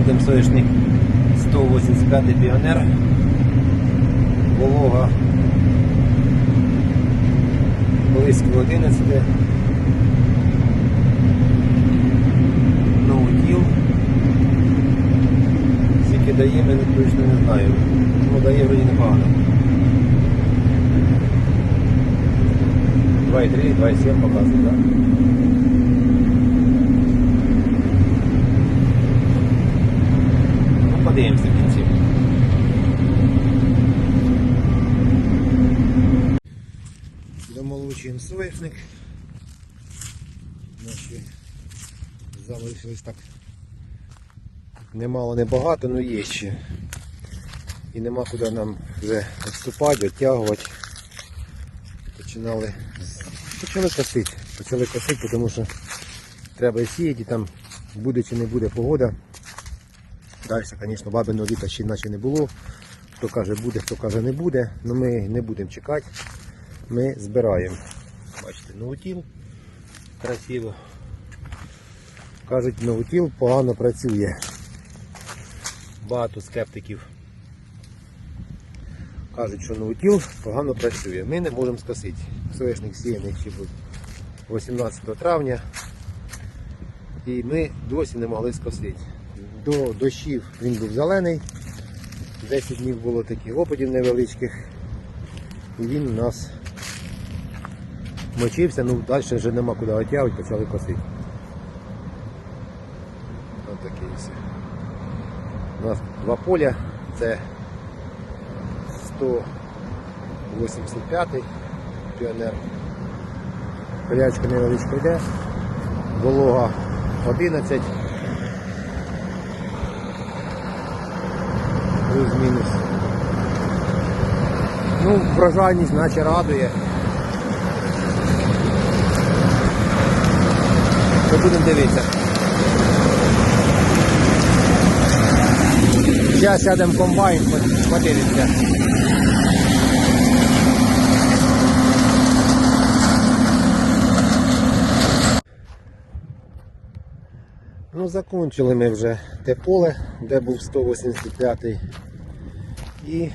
молодим соняшник 185 піонер. Волога близько 11. Ноутіл. Скільки дає, ми точно не знаємо. Ну дає вроді непогано. 2,3, 2,7 показує, так? Подивимося в кінці. Домолучуємо соняшник. Наші залишились так. Немало, не багато, але є ще. І нема куди нам вже відступати, відтягувати. Починали, почали косити. Почали косити, тому що треба сіяти, там буде чи не буде погода. Далі, звісно, бабиного літа ще наче не було. Хто каже буде, хто каже не буде, але ми не будемо чекати. Ми збираємо. Бачите, ноутіл красиво. Кажуть, ноутіл погано працює. Багато скептиків кажуть, що ноутіл погано працює. Ми не можемо скосити. Соєшник сіяний ще був 18 травня. І ми досі не могли скосити. До дощів він був зелений. 10 днів було таких опадів невеличких. І він у нас мочився, ну далі вже нема куди отягувати, почали косити. Ось таке все. У нас два поля, це 185-й піонер. Полячка невеличка йде, волога 11. Плюс-мінус. Ну, врожайність наче радує. Ми будемо дивитися. Зараз сядемо в комбайн, подивимося. Закончили ми вже те поле, де був 185-й. І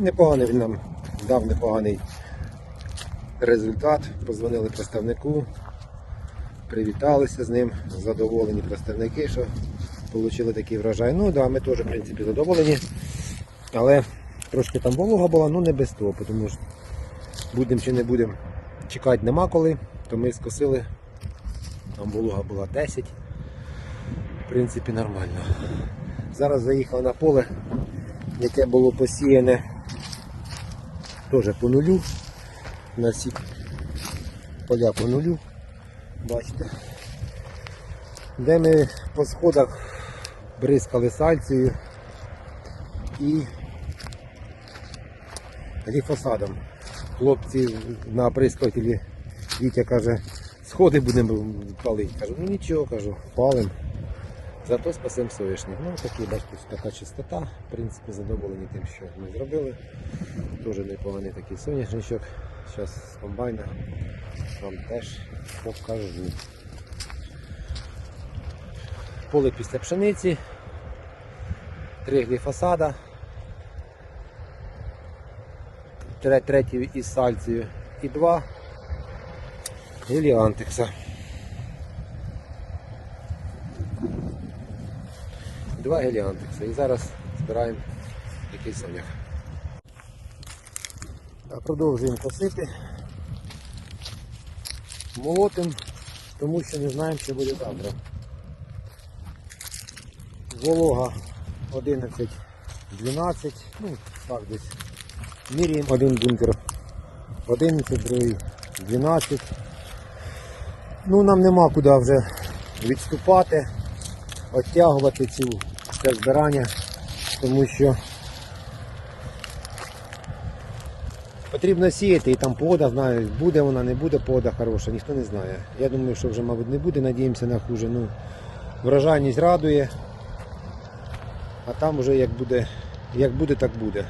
непоганий він нам дав непоганий результат. Позвонили представнику, привіталися з ним, задоволені представники, що отримали такий врожай. Ну да, ми теж в принципі задоволені. Але трошки там волога була, ну не без того, тому що будемо чи не будемо чекати нема коли, то ми скосили. Там волога була 10. В принципі, нормально. Зараз заїхав на поле, яке було посіяне теж по нулю. На всі поля по нулю. Бачите. Де ми по сходах бризкали сальцією і гліфосадом. Хлопці на оприскувателі Вітя каже, сходи будемо палити. Кажу, ну нічого, кажу, палим. Зато спасемо соняшник. Ну такі, бачите, така чистота. В принципі, задоволені тим, що ми зробили. Дуже непоганий такий соняшничок. Зараз з комбайна вам теж покажу. Поле після пшениці, три гліфосада, тре- третій із сальцією і два геліантекса. Два геліантекса. І зараз збираємо такий сонях. Продовжуємо косити. Молотим, тому що не знаємо, що буде завтра. Волога 11, 12, ну так десь. Міряємо один бункер 11, другий 12. Ну нам нема куди вже відступати, оттягувати цю це збирання, тому що потрібно сіяти і там погода, знаю, буде вона, не буде погода хороша, ніхто не знає. Я думаю, що вже, мабуть, не буде, надіємося на хуже. Ну, врожайність радує. А там вже як буде, як буде, так буде.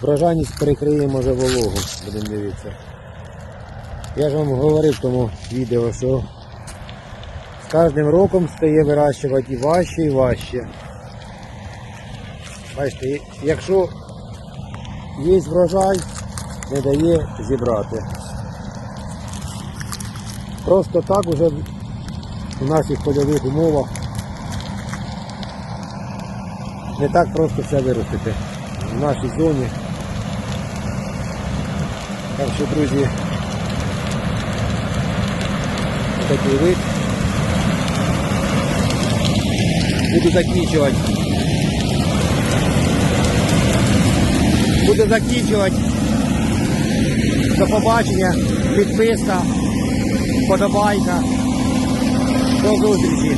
Врожайність перекриє може вологу, будемо дивитися. Я ж вам говорив в тому відео, що кожним роком стає вирощувати і важче, і важче. Бачите, якщо є врожай, не дає зібрати. Просто так уже в наших польових умовах не так просто все виростити в нашій зоні. Так що, друзі, такий вид. Буду закінчувати. Буду закінчувати. До побачення, підписка, подобайка. До зустрічі.